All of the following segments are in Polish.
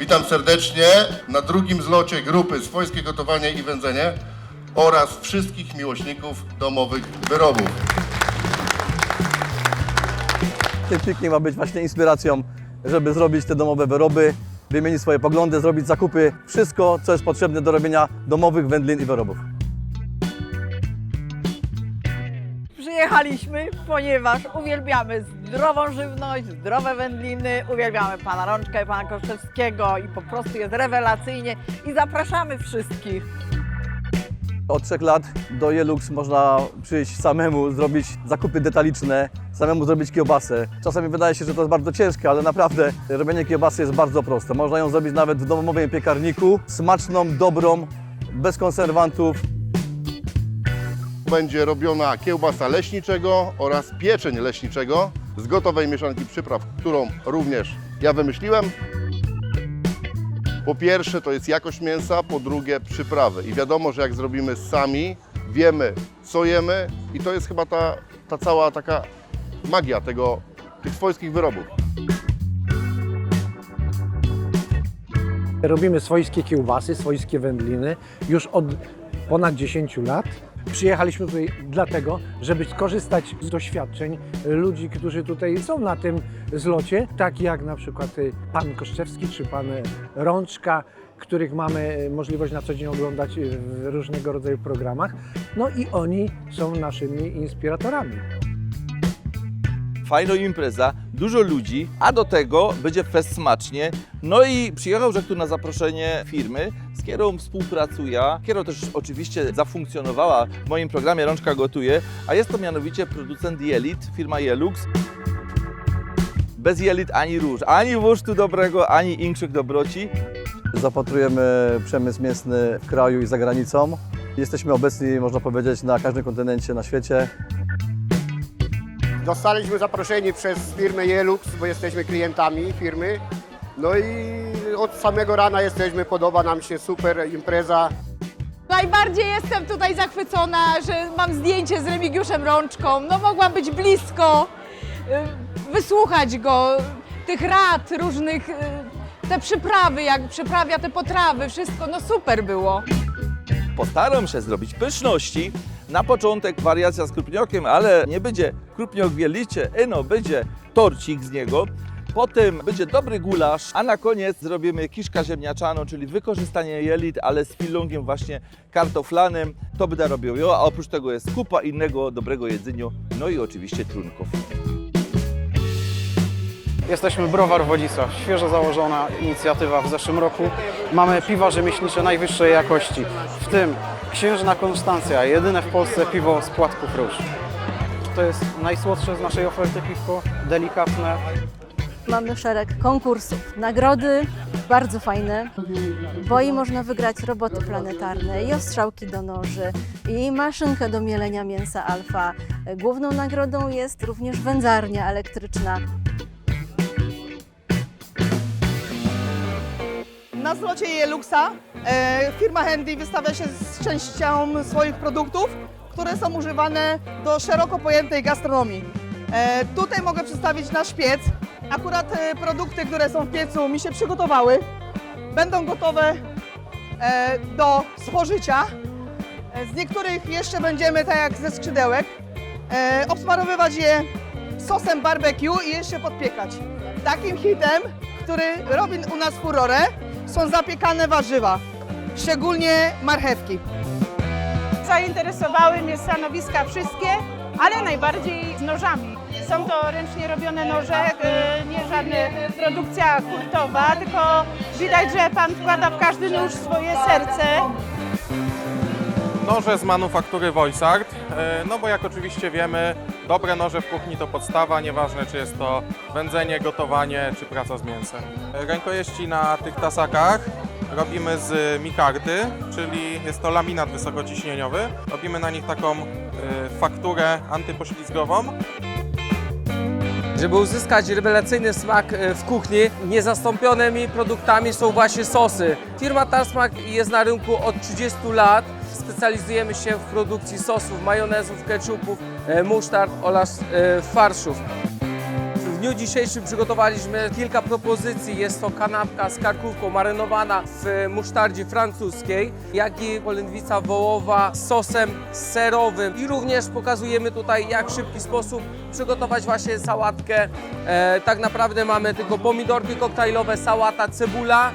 Witam serdecznie na drugim zlocie grupy Swojskie Gotowanie i Wędzenie oraz wszystkich miłośników domowych wyrobów. Ten piknik ma być właśnie inspiracją, żeby zrobić te domowe wyroby, wymienić swoje poglądy, zrobić zakupy, wszystko, co jest potrzebne do robienia domowych wędlin i wyrobów. Przyjechaliśmy, ponieważ uwielbiamy zdrową żywność, zdrowe wędliny, uwielbiamy pana Rączka i pana Koszczewskiego i po prostu jest rewelacyjnie i zapraszamy wszystkich. Od trzech lat do Jelux można przyjść samemu, zrobić zakupy detaliczne, samemu zrobić kiełbasę. Czasami wydaje się, że to jest bardzo ciężkie, ale naprawdę robienie kiełbasy jest bardzo proste. Można ją zrobić nawet w domowym piekarniku, smaczną, dobrą, bez konserwantów. Będzie robiona kiełbasa leśniczego oraz pieczeń leśniczego z gotowej mieszanki przypraw, którą również ja wymyśliłem. Po pierwsze to jest jakość mięsa, po drugie przyprawy. I wiadomo, że jak zrobimy sami, wiemy co jemy i to jest chyba ta, ta cała taka magia tego, tych swojskich wyrobów. Robimy swojskie kiełbasy, swojskie wędliny już od ponad 10 lat. Przyjechaliśmy tutaj dlatego, żeby skorzystać z doświadczeń ludzi, którzy tutaj są na tym zlocie, tak jak na przykład y, pan Koszczewski czy pan Rączka, których mamy y, możliwość na co dzień oglądać w różnego rodzaju programach. No i oni są naszymi inspiratorami. Fajna impreza, dużo ludzi, a do tego będzie fest smacznie. No i przyjechał Żek tu na zaproszenie firmy, z którą współpracuję, która też oczywiście zafunkcjonowała w moim programie Rączka Gotuje, a jest to mianowicie producent Jelit, firma Jelux. Bez Jelit ani róż, ani wusztu dobrego, ani inkszych dobroci. Zapatrujemy przemysł mięsny w kraju i za granicą. Jesteśmy obecni, można powiedzieć, na każdym kontynencie na świecie. Dostaliśmy zaproszenie przez firmę Jelux, bo jesteśmy klientami firmy. No i od samego rana jesteśmy, podoba nam się super impreza. Najbardziej jestem tutaj zachwycona, że mam zdjęcie z Remigiuszem Rączką. No mogłam być blisko, y, wysłuchać go, tych rad różnych, y, te przyprawy, jak przyprawia te potrawy, wszystko, no super było. Postaram się zrobić pyszności. Na początek wariacja z krupniokiem, ale nie będzie krupniok w jelicie, eno będzie torcik z niego. Potem będzie dobry gulasz, a na koniec zrobimy kiszka ziemniaczaną, czyli wykorzystanie jelit, ale z filungiem właśnie kartoflanym. To będę robił ja, a oprócz tego jest kupa innego dobrego jedzenia, no i oczywiście trunków. Jesteśmy Browar Wodzisław, świeżo założona inicjatywa w zeszłym roku. Mamy piwa rzemieślnicze najwyższej jakości, w tym Księżna Konstancja, jedyne w Polsce piwo z płatków róż. To jest najsłodsze z naszej oferty piwko, delikatne, Mamy szereg konkursów, nagrody bardzo fajne, bo i można wygrać roboty planetarne, i ostrzałki do noży, i maszynkę do mielenia mięsa alfa. Główną nagrodą jest również wędzarnia elektryczna. Na zlocie Jeluxa e, firma Handy wystawia się z częścią swoich produktów, które są używane do szeroko pojętej gastronomii. E, tutaj mogę przedstawić nasz piec. Akurat e, produkty, które są w piecu mi się przygotowały. Będą gotowe do spożycia. Z niektórych jeszcze będziemy, tak jak ze skrzydełek, obsmarowywać je sosem barbecue i jeszcze podpiekać. Takim hitem, który robi u nas furorę, są zapiekane warzywa, szczególnie marchewki. Zainteresowały mnie stanowiska wszystkie, ale najbardziej nożami. Są to ręcznie robione noże, y, nie żadna produkcja hurtowa, tylko widać, że pan wkłada w każdy nóż swoje serce. Noże z manufaktury Voiceart, e, no bo jak oczywiście wiemy, dobre noże w kuchni to podstawa, nieważne czy jest to wędzenie, gotowanie czy praca z mięsem. E, Rękojeści na tych tasakach robimy z mikardy, czyli jest to laminat wysokociśnieniowy. Robimy na nich taką e, fakturę antypoślizgową. Żeby uzyskać rewelacyjny smak w kuchni, niezastąpionymi produktami są właśnie sosy. Firma Tarsmak jest na rynku od 30 lat specjalizujemy się w produkcji sosów, majonezów, ketchupów, e, musztard oraz e, farszów. W dniu dzisiejszym przygotowaliśmy kilka propozycji. Jest to kanapka z karkówką marynowana w musztardzie francuskiej, jak i polędwica wołowa z sosem serowym. I również pokazujemy tutaj, jak w szybki sposób przygotować właśnie sałatkę. E, tak naprawdę mamy tylko pomidorki koktajlowe, sałata, cebula,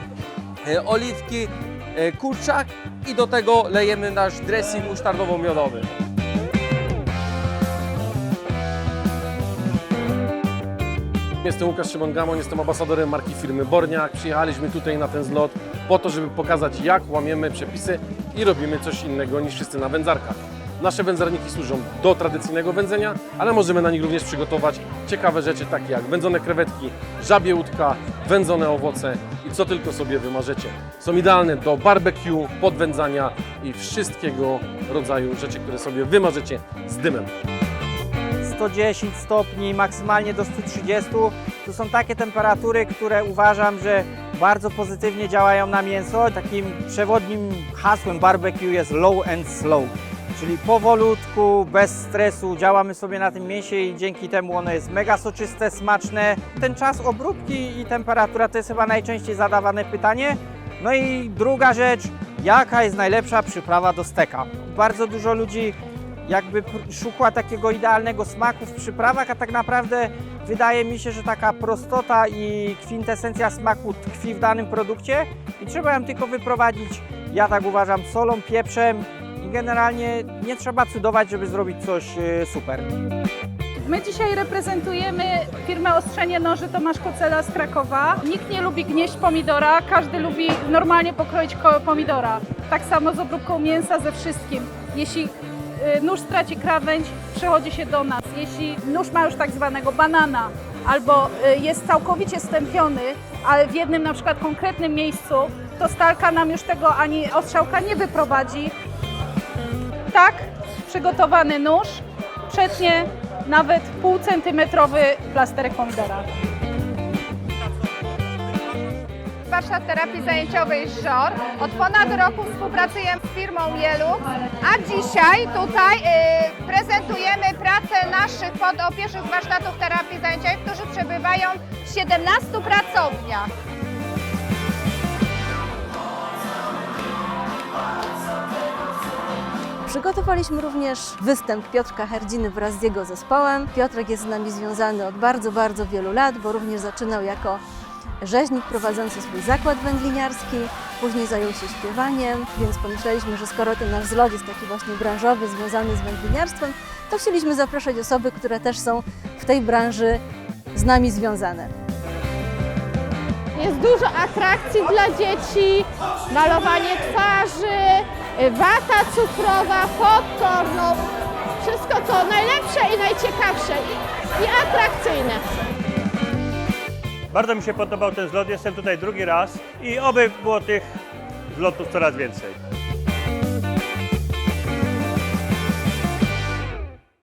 e, oliwki, e, kurczak i do tego lejemy nasz dressing musztardowo-miodowy. Jestem Łukasz Szymon Gamon, jestem ambasadorem marki firmy Borniak. Przyjechaliśmy tutaj na ten zlot po to, żeby pokazać jak łamiemy przepisy i robimy coś innego niż wszyscy na wędzarkach. Nasze wędzarniki służą do tradycyjnego wędzenia, ale możemy na nich również przygotować ciekawe rzeczy takie jak wędzone krewetki, żabie łódka, wędzone owoce i co tylko sobie wymarzycie. Są idealne do barbecue, podwędzania i wszystkiego rodzaju rzeczy, które sobie wymarzycie z dymem. 110 stopni, maksymalnie do 130. To są takie temperatury, które uważam, że bardzo pozytywnie działają na mięso. Takim przewodnim hasłem barbecue jest low and slow, czyli powolutku, bez stresu działamy sobie na tym mięsie i dzięki temu ono jest mega soczyste, smaczne. Ten czas obróbki i temperatura to jest chyba najczęściej zadawane pytanie. No i druga rzecz, jaka jest najlepsza przyprawa do steka? Bardzo dużo ludzi jakby szukła takiego idealnego smaku w przyprawach, a tak naprawdę wydaje mi się, że taka prostota i kwintesencja smaku tkwi w danym produkcie i trzeba ją tylko wyprowadzić, ja tak uważam, solą, pieprzem generalnie nie trzeba cudować, żeby zrobić coś e, super. My dzisiaj reprezentujemy firmę Ostrzenie Noży Tomasz Kocela z Krakowa. Nikt nie lubi gnieść pomidora, każdy lubi normalnie pokroić pomidora. Tak samo z obróbką mięsa, ze wszystkim. Jeśli y, nóż straci krawędź, przechodzi się do nas. Jeśli nóż ma już tak zwanego banana albo y, jest całkowicie stępiony, ale w jednym na przykład konkretnym miejscu, to stalka nam już tego ani ostrzałka nie wyprowadzi. Tak, przygotowany nóż przetnie nawet półcentymetrowy plasterek pomidora. Warsztat terapii zajęciowej ŻOR. Od ponad roku współpracujemy z firmą Jelux, a dzisiaj tutaj y, prezentujemy pracę naszych podopiecznych warsztatów terapii zajęciowej, którzy przebywają w 17 pracowniach. Przygotowaliśmy również występ Piotrka Herdziny wraz z jego zespołem. Piotrek jest z nami związany od bardzo, bardzo wielu lat, bo również zaczynał jako rzeźnik prowadzący swój zakład wędliniarski, później zajął się śpiewaniem, więc pomyśleliśmy, że skoro ten nasz zlot jest taki właśnie branżowy, związany z wędliniarstwem, to chcieliśmy zapraszać osoby, które też są w tej branży z nami związane. Jest dużo atrakcji dla dzieci, malowanie twarzy, wata cukrowa, popcorn, no, wszystko co najlepsze i najciekawsze i, i atrakcyjne. Bardzo mi się podobał ten zlot, jestem tutaj drugi raz i oby było tych zlotów coraz więcej.